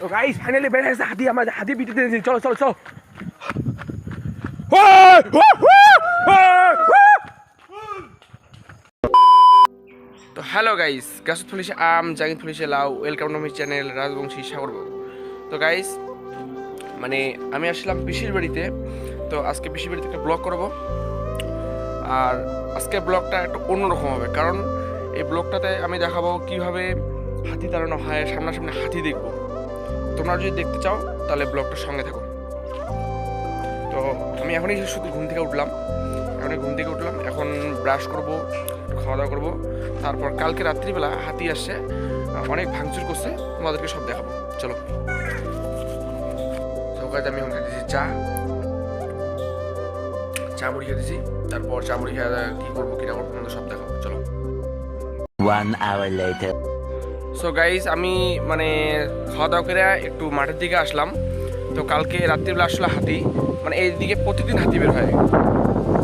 তো guys finally বেড়ে গেছে হাতি আমার হাতি পিটে দিয়েছি চলো চলো চলো তো হ্যালো গাইস গাছত পুলিশে আম জাগিদ পুলিশে লাউ welcome to my channel Rajbanshi Sagar Babu তো গাইস মানে আমি আসলাম পিসির বাড়িতে। তো আজকে পিসির বাড়িতে একটা ব্লগ করব। আর আজকে ব্লগটা একটু অন্যরকম হবে, কারণ এই ব্লগটাতে আমি দেখাবো কীভাবে হাতি তাড়ানো হয়, সামনাসামনি হাতি দেখব। তোমরা যদি দেখতে চাও, তাহলে ব্লগটার সঙ্গে থাকো। তো আমি এখনই শুধু ঘুম থেকে উঠলাম। এখনই ঘুম থেকে উঠলাম। এখন ব্রাশ করব খাওয়া দাওয়া করব। তারপর কালকে রাত্রিবেলা হাতি আসছে, অনেক ভাঙচুর করছে, তোমাদেরকে সব দেখাবো। চলো। সকালে আমি এখন খাইতেছি চা। চা মুড়ি খেতেছি তারপর চা মুড়ি খেয়ে কী করব, কী না করব সব দেখাবো। চলো। One hour later. So guys আমি মানে খাওয়া দাওয়া করে একটু মাঠের দিকে আসলাম। তো কালকে রাত্রিবেলা আসলে হাতি। মানে এইদিকে প্রতিদিন হাতি বের হয়।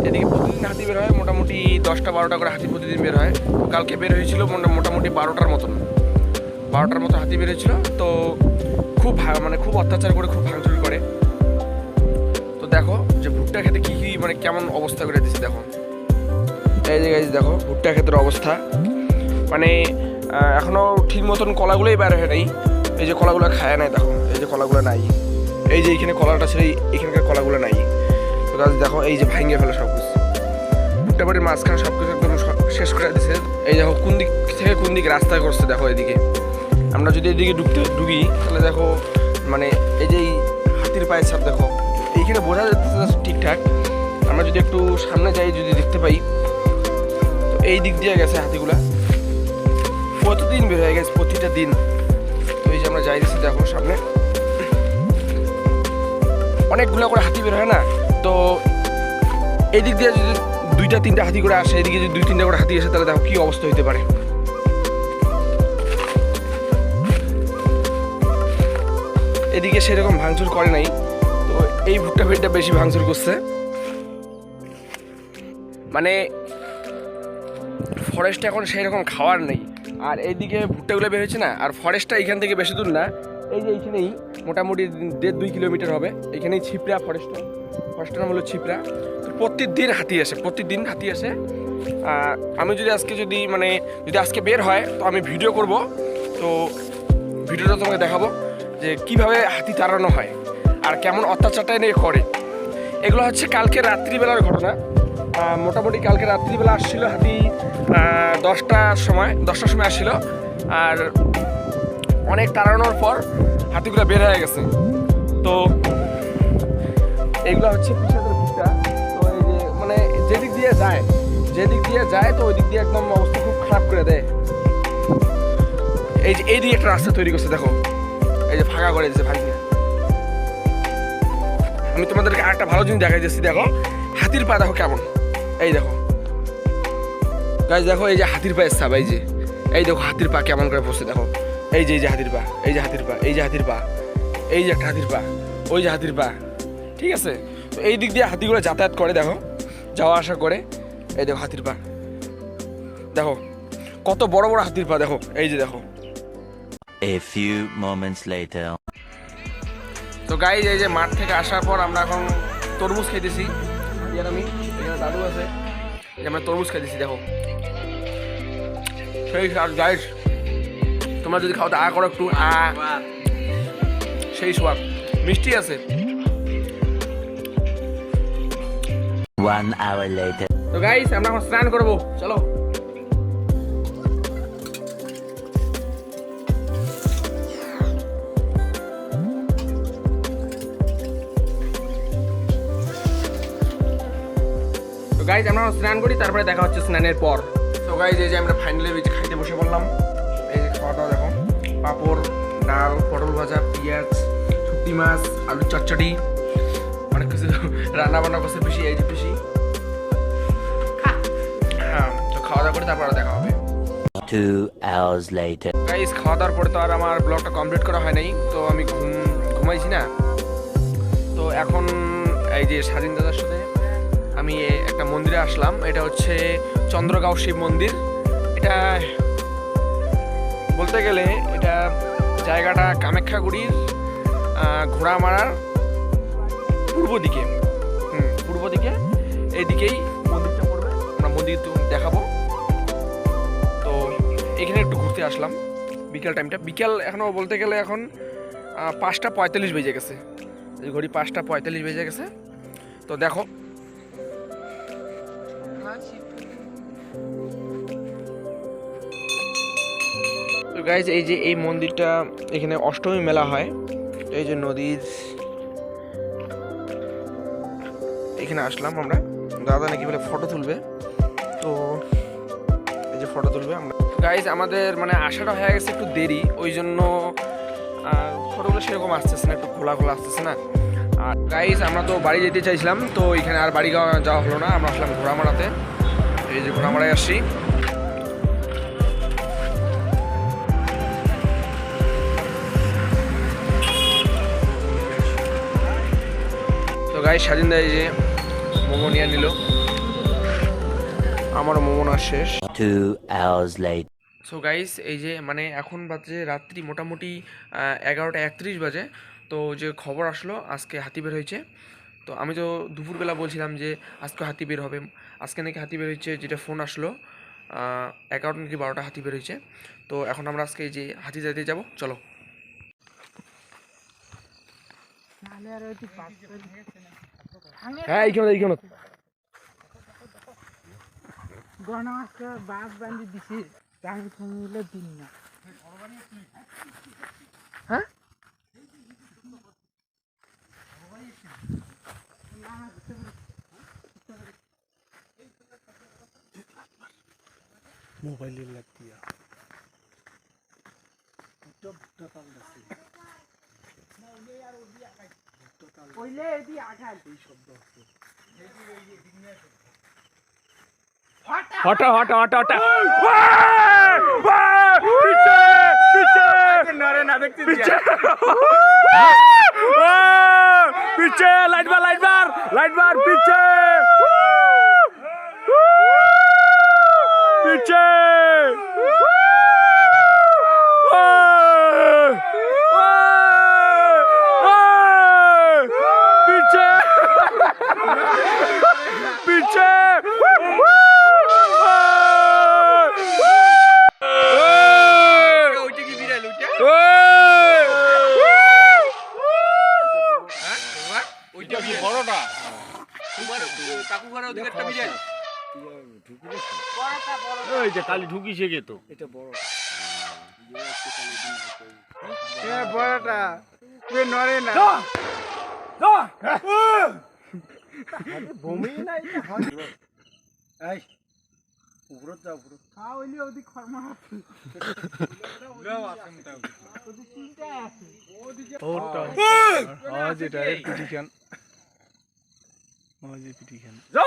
এদিকে প্রতিদিন হাতি বের হয়, মোটামুটি দশটা বারোটা করে হাতি প্রতিদিন বের হয়। কালকে বের হয়েছিল মোটা- মোটামুটি বারোটার মতন। বারোটার মতো হাতি বের হয়েছিল। তো খুব মানে খুব অত্যাচার করে, খুব ভাঙচুরি করে। তো দেখো যে ভুট্টা খেতে কী কী মানে কেমন অবস্থা করে দিচ্ছে দেখো। এই যে গাইজ দেখো ভুট্টা ক্ষেতের অবস্থা। মানে আহ, এখনও ঠিক মতন কলাগুলোই বের হয়ে নাই। এই যে কলাগুলো খায় নাই দেখো এই যে কলাগুলো নাই। এই যে এখানে কলাটা ছিল এখানকার কলাগুলো নাই। তো দেখো এই যে ভাঙিয়ে ফেলে সব কিছু। ভুট্টা মাঝখানে সব কিছু একদম শেষ করে দিছে। এই দেখো কোন দিক থেকে কোন দিক রাস্তা করছে দেখো এদিকে। আমরা যদি এদিকে ডুবতে ডুবি তাহলে দেখো মানে এই যে হাতির পায়ের ছাপ দেখো। এইখানে বোঝা যাচ্ছে ঠিকঠাক। আমরা যদি একটু সামনে যাই যদি দেখতে পাই তো এই দিক দিয়ে গেছে হাতিগুলা। প্রতিদিন বের হয়ে গেছে? প্রতিটা দিন। তো এই যে আমরা যাই দিচ্ছি দেখো সামনে। অনেকগুলো করে হাতি বের হয় না? তো এদিক দিয়ে যদি দুইটা, তিনটা হাতি করে আসে, এদিকে যদি দুই, তিনটা করে হাতি আসে, তাহলে দেখো কি অবস্থা হতে পারে। এদিকে সেরকম ভাঙচুর করে নাই। তো এই ভুট্টা ফেটটা বেশি ভাঙচুর করছে। মানে ফরেস্ট এখন সেই রকম খাওয়ার নেই। আর এইদিকে ভুট্টাগুলো বের হয়েছে না, আর ফরেস্টটা এখান থেকে বেশি দূর না। এই যে এইখানেই মোটামুটি দেড় দুই কিলোমিটার হবে। এখানেই ছিপড়া ফরেস্টটা ফরেস্টের নাম হলো ছিপড়া। তো প্রতিদিন হাতি আসে, প্রতিদিন হাতি আসে। আমি যদি আজকে যদি মানে যদি আজকে বের হয়, তো আমি ভিডিও করব। তো ভিডিওটা তোমাকে দেখাবো যে কীভাবে হাতি তাড়ানো হয়, আর কেমন অত্যাচারটা নিয়ে করে। এগুলো হচ্ছে কালকে রাত্রিবেলার ঘটনা। মোটামুটি কালকে রাত্রিবেলা আসছিল হাতি দশটার সময় দশটার সময় আসছিল। আর অনেক তাড়ানোর পর হাতিগুলো বের হয়ে গেছে। তো এইগুলো হচ্ছে পিসাদের ভুট্টা তো এই যে মানে যেদিক দিয়ে যায়, যেদিক দিয়ে যায়, তো ওই দিক দিয়ে একদম অবস্থা খুব খারাপ করে দেয়। এই যে, এই দিকে একটা রাস্তা তৈরি করছে, দেখো। এই যে ফাঁকা করে দিয়েছে ভাঙিয়ে আমি তোমাদেরকে আরেকটা ভালো জিনিস দেখাই দিচ্ছি দেখো। হাতির পা দেখো কেমন। এই দেখো। গাছ দেখো এই যে হাতির পায়ের ছাপ এই যে। এই দেখো হাতির পা কেমন করে বসে দেখো। এই যে এই যে হাতির পা এই যে হাতির পা এই যে হাতির পা এই যে একটা হাতির পা ওই যে হাতির পা ঠিক আছে? তো এই দিক দিয়ে হাতিগুলো যাতায়াত করে দেখো। যাওয়া আসা করে এই দেখো হাতির পা। দেখো কত বড় বড় হাতির পা দেখো এই যে দেখো। A few moments later. তো গাইজ এই যে মাঠ থেকে আসার পর আমরা এখন তরমুজ খেতেছি। আমি দাদু আছে। আমরা তরমুজ খেতেছি দেখো। সেই আর গাইজ তোমরা যদি খাও তো আ করো একটু আ সেই সোয়াদ। মিষ্টি আছে। One hour later. তো গাইজ আমরা এখন স্নান করব। চলো। গাইজ আমরা স্নান করি তারপরে দেখা হচ্ছে স্নানের পর। তো গাইজ এই যে আমরা ফাইনালি এই যে খাইতে বসে পড়লাম। এই যে খাওয়া দাওয়া দেখো। পাঁপড় ডাল পটল ভাজা পেঁয়াজ শুটকি মাছ আলু চচ্চড়ি। অনেক কিছু রান্না বান্না করছে পিসি এই যে পিসি। হ্যাঁ তো খাওয়া দাওয়া করে তারপর দেখা হবে। Two hours later. গাইস খাওয়া দাওয়ার পরে তো আর আমার ব্লগটা কমপ্লিট করা হয় নাই তো আমি ঘুম ঘুমাইছি না। তো এখন এই যে স্বাধীন দাদার সাথে আমি একটা মন্দিরে আসলাম। এটা হচ্ছে চন্দ্রগাঁও শিব মন্দির। এটা বলতে গেলে এটা জায়গাটা কামাখ্যাগুড়ির ঘোড়ামারার পূর্ব দিকে। পূর্ব দিকে। এইদিকেই মন্দিরটা পড়বে। আমরা মন্দির দেখাবো। তো এখানে একটু ঘুরতে আসলাম। বিকেল টাইমটা বিকেল এখনও বলতে গেলে এখন পাঁচটা পঁয়তাল্লিশ বেজে গেছে। ঘড়ি পাঁচটা পঁয়তাল্লিশ বেজে গেছে। তো দেখো তো গাইজ এই যে এই মন্দিরটা এখানে অষ্টমী মেলা হয় তো এই যে নদীর এখানে আসলাম আমরা। দাদা নাকি বলে ফটো তুলবে। তো এই যে ফটো তুলবে আমরা। গাইজ আমাদের মানে আসাটা হয়ে গেছে একটু দেরি, ওই জন্য ফটোগুলো সেরকম আসতেছে না, একটু খোলা খোলা আসতেছে না। আর গাইজ আমরা তো বাড়ি যেতে চাইছিলাম তো এখানে আর বাড়ি যাওয়া যাওয়া হলো না। আমরা আসলাম ঘোড়ামারাতে। এই যে ঘোড়ামারায় আসছি। তো গাইজ স্বাধীন দা এই যে মোমো নিয়ে নিল। আমার মোমো না শেষ। সো গাইস এই যে মানে এখন বাজে রাত্রি মোটামুটি আহ, এগারোটা একত্রিশ বাজে। তো যে খবর আসলো আজকে হাতি বের হয়েছে। তো আমি তো দুপুরবেলা বলছিলাম যে আজকে হাতি বের হবে। আজকে নাকি হাতি বের হয়েছে যেটা ফোন আসলো এগারোটা নাকি বারোটা হাতি বের হয়েছে। তো এখন আমরা আজকে এই যে হাতি যাইতে যাব চলো। হ্যাঁ এইখানে এইখানে গনা আজকে বাস বান্ধি দিছি তাই দিন না। হ্যাঁ? মোবাইলের লাগিয়া হটা হটা হটা হটা। পিছে পিছে। নরে না দেখতে পিছে। পিছে light bar light bar light bar পিছে পিছে পিছে পিছে ওইটা কি বিড়াল ওইটা ওইটা কি বড়টা তোমার কাকু ঘরের ওদিকে একটা বিড়াল ওই যে কালি ঢুকিছে গে তো। এ বড়টা তুই নরে না। বমি নাই এই উপরত যা উপরত হ্যাঁ ওইলি ওদি খরমা আছে উড়াও আছে মোটামুটি ওদি তিনটা আছে। ওটা আজ এটা পিটিখান আজ পিটিখান যা।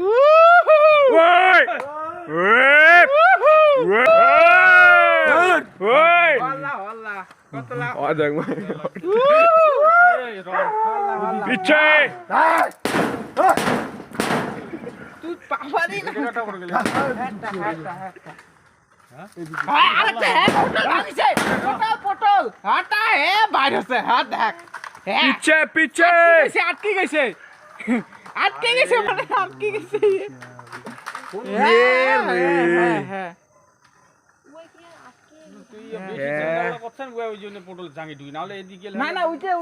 ওই ওই ওই আল্লাহ আল্লাহ কতলা ও দেখ পিছে তুই পাবারি না পটল হাটা হে বাইরে আছে হাত দেখ হ্যাঁ পিছে পিছে গেছে আটকে গেছে মানে আটকে গেছে। হ্যাঁ, হ্যাঁ, হ্যাঁ, হ্যাঁ।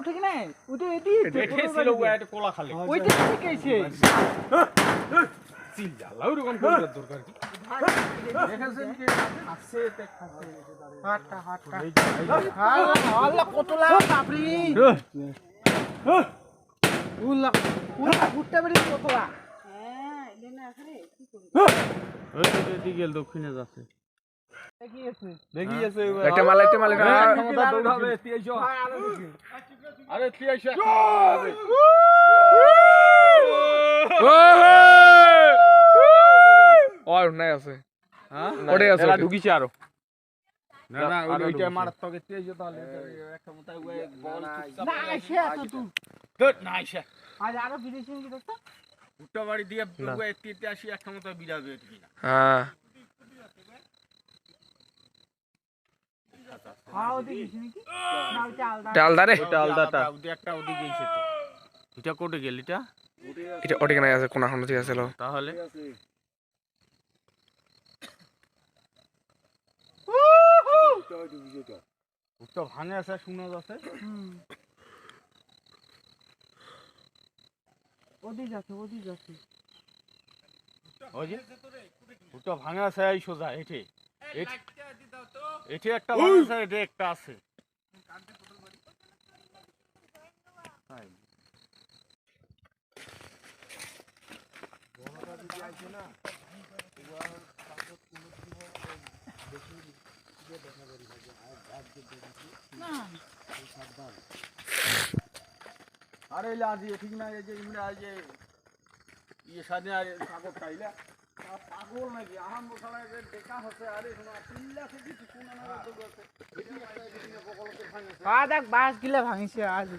কি না ওইটা এদিকে ছিল একটা কোলা খালে ওইটা ঠিক আছে চিল জ্বালা ওরকম করার দরকার কি আল্লাহ কতলা বাপরি। দক্ষিণে যাচ্ছে। একটা মাল একটা মাল একটা ক্ষমতা দৌড়াবে। তিনশো আরে তিনশো আছে। হ্যাঁ? ওটাই আছে, ঢুকিছে আরও। না না ওইটা মারাত্মক তাহলে। এক ক্ষমতা বল না এসে না আইসা আজ আরও ফিনিশিং কি দেখতো ভুট্টা বাড়ি দিয়ে আসি এক ক্ষমতা কিনা হ্যাঁ। আছে আছে তাহলে? ভুট্টা ভাঙে আছে শোনা যাচ্ছে ওদিকে যাচ্ছে ওদিকে যাচ্ছে ওই যে ভুট্টা ভাঙে আছে এই সোজা এঠে। এঠে একটা ভাঙে আছে এঠে একটা আছে। আরে লাজি ঠিক না এই যে ইমরা, এই যে ইয়ে সাদে আর কাগজ খাইলা পাগল নাকি? আহাম যে দেখা হচ্ছে, আরে শোনা চিল্লা থেকে কিছু না হ্যাঁ দেখ বাস গিলে ভাঙিছে আজ।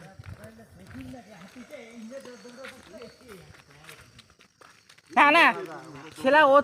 না না, ছেলে, ও